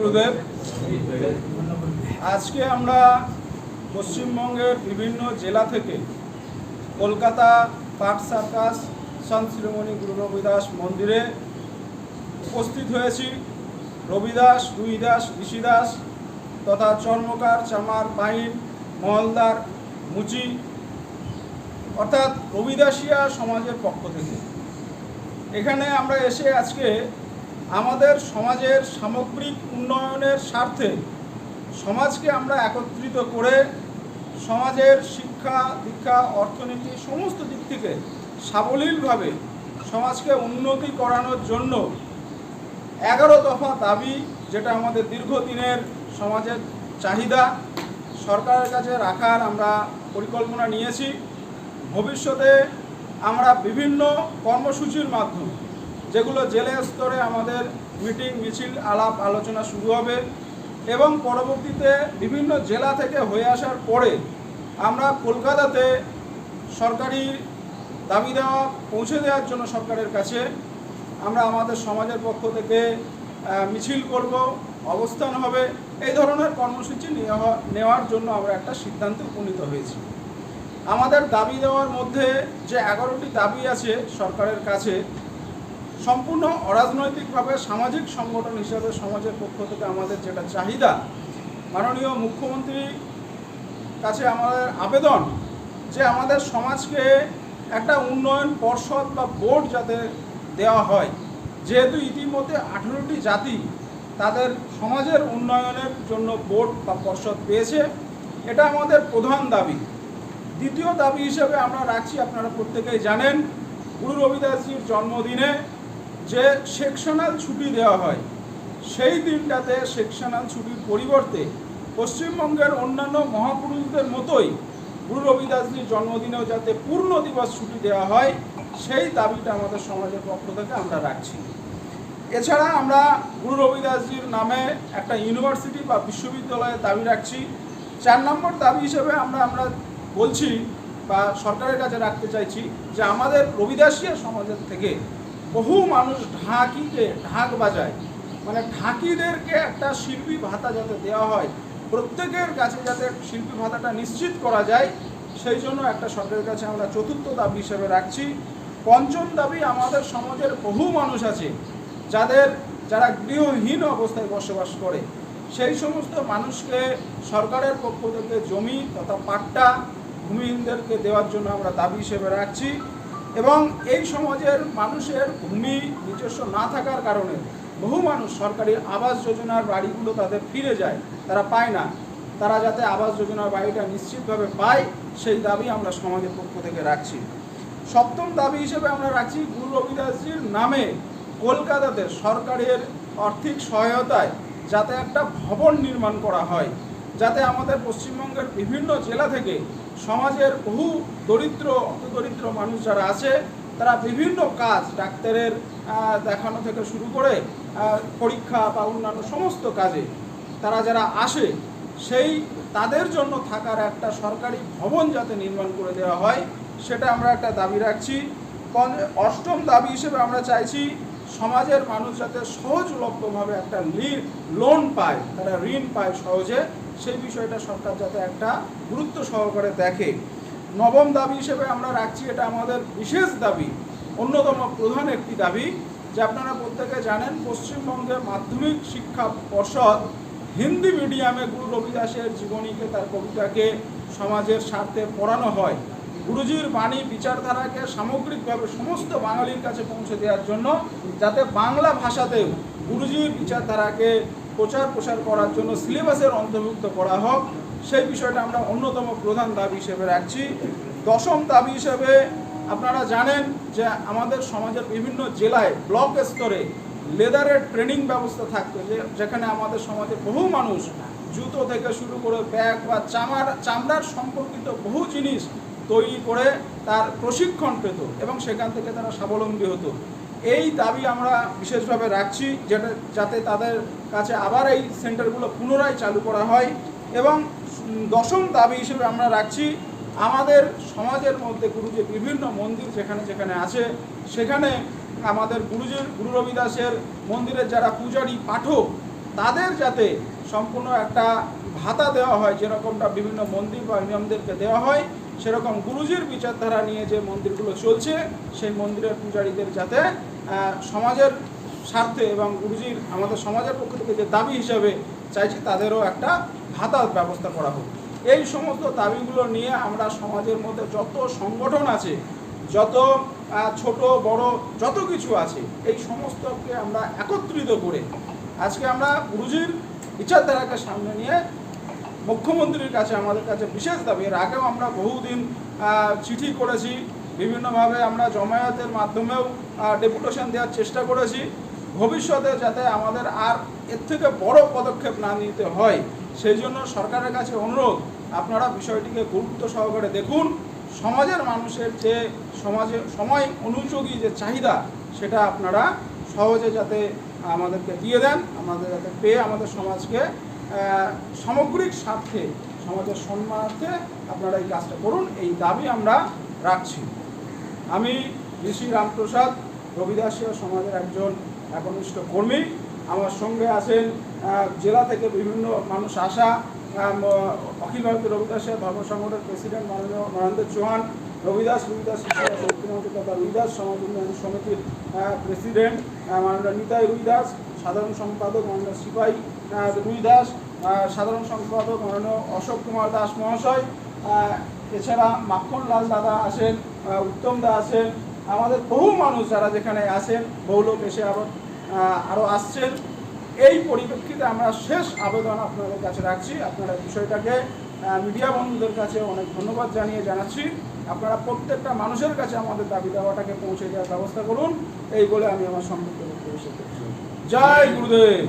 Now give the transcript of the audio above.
গুরুদেব, আজকে আমরা পশ্চিমবঙ্গের বিভিন্ন জেলা থেকে কলকাতা পার্ক সার্কাস সন্ত শিরোমণি গুরু রবিদাস মন্দিরে উপস্থিত হয়েছি। রবিদাস, রুইদাস, ঋষিদাস তথা চর্মকার, চামার, পাইন, মহলদার, মুচি, অর্থাৎ রবিদাসিয়া সমাজের পক্ষ থেকে। এখানে আমরা এসে আজকে আমাদের সমাজের সামগ্রিক উন্নয়নের স্বার্থে সমাজকে আমরা একত্রিত করে সমাজের শিক্ষা, দীক্ষা, অর্থনীতি সমস্ত দিক থেকে সাবলীলভাবে সমাজকে উন্নতি করানোর জন্য এগারো দফা দাবি, যেটা আমাদের দীর্ঘদিনের সমাজের চাহিদা, সরকারের কাছে রাখার আমরা পরিকল্পনা নিয়েছি। ভবিষ্যতে আমরা বিভিন্ন কর্মসূচির মাধ্যমে যেগুলো জেলা স্তরে আমাদের মিটিং, মিছিল, আলাপ, আলোচনা শুরু হবে এবং পরবর্তীতে বিভিন্ন জেলা থেকে হয়ে আসার পরে আমরা কলকাতাতে সরকারি দাবি দেওয়া পৌঁছে দেওয়ার জন্য সরকারের কাছে আমরা আমাদের সমাজের পক্ষ থেকে মিছিল করব, অবস্থান হবে, এই ধরনের কর্মসূচি নেওয়া, নেওয়ার জন্য আমরা একটা সিদ্ধান্তে উপনীত হয়েছি। আমাদের দাবি দেওয়ার মধ্যে যে এগারোটি দাবি আছে সরকারের কাছে সম্পূর্ণ অরাজনৈতিকভাবে সামাজিক সংগঠন হিসাবে সমাজের পক্ষ থেকে আমাদের যেটা চাহিদা, মাননীয় মুখ্যমন্ত্রী কাছে আমাদের আবেদন যে আমাদের সমাজকে একটা উন্নয়ন পর্ষদ বা বোর্ড যাতে দেওয়া হয়। যেহেতু ইতিমধ্যে আঠেরোটি জাতি তাদের সমাজের উন্নয়নের জন্য বোর্ড বা পর্ষদ পেয়েছে, এটা আমাদের প্রধান দাবি। দ্বিতীয় দাবি হিসেবে আমরা রাখছি, আপনারা প্রত্যেকেই জানেন, গুরু রবিদাসজির জন্মদিনে যে সেকশনাল ছুটি দেওয়া হয়, সেই দিনটাতে সেকশনাল ছুটির পরিবর্তে পশ্চিমবঙ্গের অন্যান্য মহাপুরুষদের মতোই গুরু রবিদাসজির জন্মদিনেও যাতে পূর্ণ দিবস ছুটি দেওয়া হয়, সেই দাবিটা আমাদের সমাজের পক্ষ থেকে আমরা রাখছি। এছাড়া আমরা গুরু রবিদাসজির নামে একটা ইউনিভার্সিটি বা বিশ্ববিদ্যালয়ের দাবি রাখছি। চার নম্বর দাবি হিসেবে আমরা আমরা বলছি বা সরকারের কাছে রাখতে চাইছি যে আমাদের রবিদাসিয়া সমাজের থেকে বহু মানুষ ঢাকিতে, ঢাক বাজায়। মানে ঢাকিদেরকে একটা শিল্পী ভাতা যাতে দেওয়া হয়, প্রত্যেকের কাছে যাতে শিল্পী ভাতাটা নিশ্চিত করা যায়, সেই জন্য একটা সরকারের কাছে আমরা চতুর্থ দাবি হিসেবে রাখছি। পঞ্চম দাবি, আমাদের সমাজের বহু মানুষ আছে, যাদের যারা গৃহহীন অবস্থায় বসবাস করে, সেই সমস্ত মানুষকে সরকারের পক্ষ থেকে জমি তথা পাট্টা ভূমিহীনদেরকে দেওয়ার জন্য আমরা দাবি হিসেবে রাখছি। এবং এই সমাজের মানুষের ভূমি নিজস্ব না থাকার কারণে বহু মানুষ সরকারি আবাস যোজনার বাড়িগুলো তাদের ফিরে যায়, তারা পায় না। তারা যাতে আবাস যোজনার বাড়িটা নিশ্চিতভাবে পায়, সেই দাবি আমরা সমাজের পক্ষ থেকে রাখছি। সপ্তম দাবি হিসেবে আমরা রাখছি গুরু রবিদাসজির নামে কলকাতাতে সরকারের আর্থিক সহায়তায় যাতে একটা ভবন নির্মাণ করা হয়, যাতে আমাদের পশ্চিমবঙ্গের বিভিন্ন জেলা থেকে সমাজের বহু দরিদ্র অতদরিদ্র মানুষ যারা আছে, তারা বিভিন্ন কাজ ডাক্তারের দেখানো থেকে শুরু করে পরীক্ষা বা অন্যান্য সমস্ত কাজে তারা যারা আসে, সেই তাদের জন্য থাকার একটা সরকারি ভবন যাতে নির্মাণ করে দেওয়া হয়, সেটা আমরা একটা দাবি রাখছি। অষ্টম দাবি হিসেবে আমরা চাইছি সমাজের মানুষ যাতে সহজলভ্যভাবে একটা লোন পায়, তারা ঋণ পায় সহজে। সেই বিষয়টা সরকার যাতে একটা গুরুত্ব সহকারে দেখে। নবম দাবি হিসেবে আমরা রাখছি, এটা আমাদের বিশেষ দাবি, অন্যতম প্রধান একটি দাবি, যে আপনারা প্রত্যেকে জানেন, পশ্চিমবঙ্গে মাধ্যমিক শিক্ষা পর্ষদ হিন্দি মিডিয়ামে গুরু রবিদাসের জীবনীকে, তার কবিতাকে সমাজের স্বার্থে পড়ানো হয়। গুরুজির বাণী, বিচারধারাকে সামগ্রিকভাবে সমস্ত বাঙালির কাছে পৌঁছে দেওয়ার জন্য, যাতে বাংলা ভাষাতেও গুরুজির বিচারধারাকে প্রচার প্রসার করার জন্য সিলেবাসের অন্তর্ভুক্ত করা হোক, সেই বিষয়টা আমরা অন্যতম প্রধান দাবি হিসেবে রাখছি। দশম দাবি হিসেবে আপনারা জানেন যে আমাদের সমাজের বিভিন্ন জেলায় ব্লক স্তরে লেদারের ট্রেনিং ব্যবস্থা থাকতো, যে যেখানে আমাদের সমাজে বহু মানুষ জুতো থেকে শুরু করে ব্যাগ বা চামার, চামড়ার সম্পর্কিত বহু জিনিস তৈরি করে তার প্রশিক্ষণ পেত এবং সেখান থেকে তারা স্বাবলম্বী হতো। এই দাবি আমরা বিশেষভাবে রাখছি যেটা, যাতে তাদের কাছে আবার এই সেন্টারগুলো পুনরায় চালু করা হয় এবং দশম দাবি হিসেবে আমরা রাখছি, আমাদের সমাজের মধ্যে গুরুজির বিভিন্ন মন্দির যেখানে যেখানে আছে, সেখানে আমাদের গুরুজির, গুরু রবিদাসের মন্দিরের যারা পূজারী, পাঠক, তাদের যাতে সম্পূর্ণ একটা ভাতা দেওয়া হয়, যেরকমটা বিভিন্ন মন্দির বা নিয়মদেরকে দেওয়া হয় সেরকম গুরুজির বিচারধারা নিয়ে যে মন্দিরগুলো চলছে, সেই মন্দিরের পূজারীদের যাতে সমাজের স্বার্থে এবং গুরুজির, আমাদের সমাজের পক্ষ থেকে যে দাবি হিসাবে চাইছি, তাদেরও একটা ভাতার ব্যবস্থা করা হোক। এই সমস্ত দাবিগুলো নিয়ে আমরা সমাজের মধ্যে যত সংগঠন আছে, যত ছোট, বড়, যত কিছু আছে, এই সমস্তকে আমরা একত্রিত করে, আজকে আমরা গুরুজির বিচারধারাকে সামনে নিয়ে মুখ্যমন্ত্রীর কাছে, আমাদের কাছে বিশেষ দাবি। এর আগেও আমরা বহুদিন চিঠি করেছি। বিভিন্নভাবে আমরা জমায়েতের মাধ্যমেও ডেপুটেশন দেওয়ার চেষ্টা করেছি। ভবিষ্যতে যাতে আমাদের আর এর থেকে বড় পদক্ষেপ না নিতে হয়, সেই জন্য সরকারের কাছে অনুরোধ, আপনারা বিষয়টিকে গুরুত্ব সহকারে দেখুন। সমাজের মানুষের যে সমাজে, সময় অনুযোগী যে চাহিদা, সেটা আপনারা সহজে যাতে আমাদেরকে দিয়ে দেন, আমাদের যাতে পেয়ে আমাদের সমাজকে সামগ্রিক স্বার্থে সমাজের সম্মানার্থে আপনারা এই কাজটা করুন, এই দাবি আমরা রাখছি। আমি ঋষি রামপ্রসাদ রবিদাসীয় সমাজের একজন একনিষ্ঠ কর্মী। আমার সঙ্গে আছেন জেলা থেকে বিভিন্ন মানুষ আসা অখিল ভারতীয় রবিদাসীয় ধর্ম সংগঠনের প্রেসিডেন্ট মাননীয় নরেন্দ্র চৌহান, রবিদাস রবিদাস তথা রুইদাস সমাজ উন্নয়ন সমিতির প্রেসিডেন্ট মাননীয় নিতাই রুইদাস, সাধারণ সম্পাদক মাননীয় সিপাহী আহ, রুইদাস সাধারণ সম্পাদক মাননীয় অশোক কুমার দাস মহাশয়। এছাড়া মাখন লাল দাদা আহ, উত্তম দা আছেন আমাদের বহু মানুষ যারা যেখানে আসেন বহু লোক এসে আবার আহ, আরও আসছেন। এই পরিপ্রেক্ষিতে আমরা শেষ আবেদন আপনাদের কাছে রাখছি। আপনারা বিষয়টাকে মিডিয়া বন্ধুদের কাছে অনেক ধন্যবাদ জানিয়ে জানাচ্ছি। আপনারা প্রত্যেকটা মানুষের কাছে আমাদের দাবি দাওয়াটাকে পৌঁছে দেওয়ার ব্যবস্থা করুন। এই বলে আমি আমার সম্পর্কে। জয় গুরুদেব।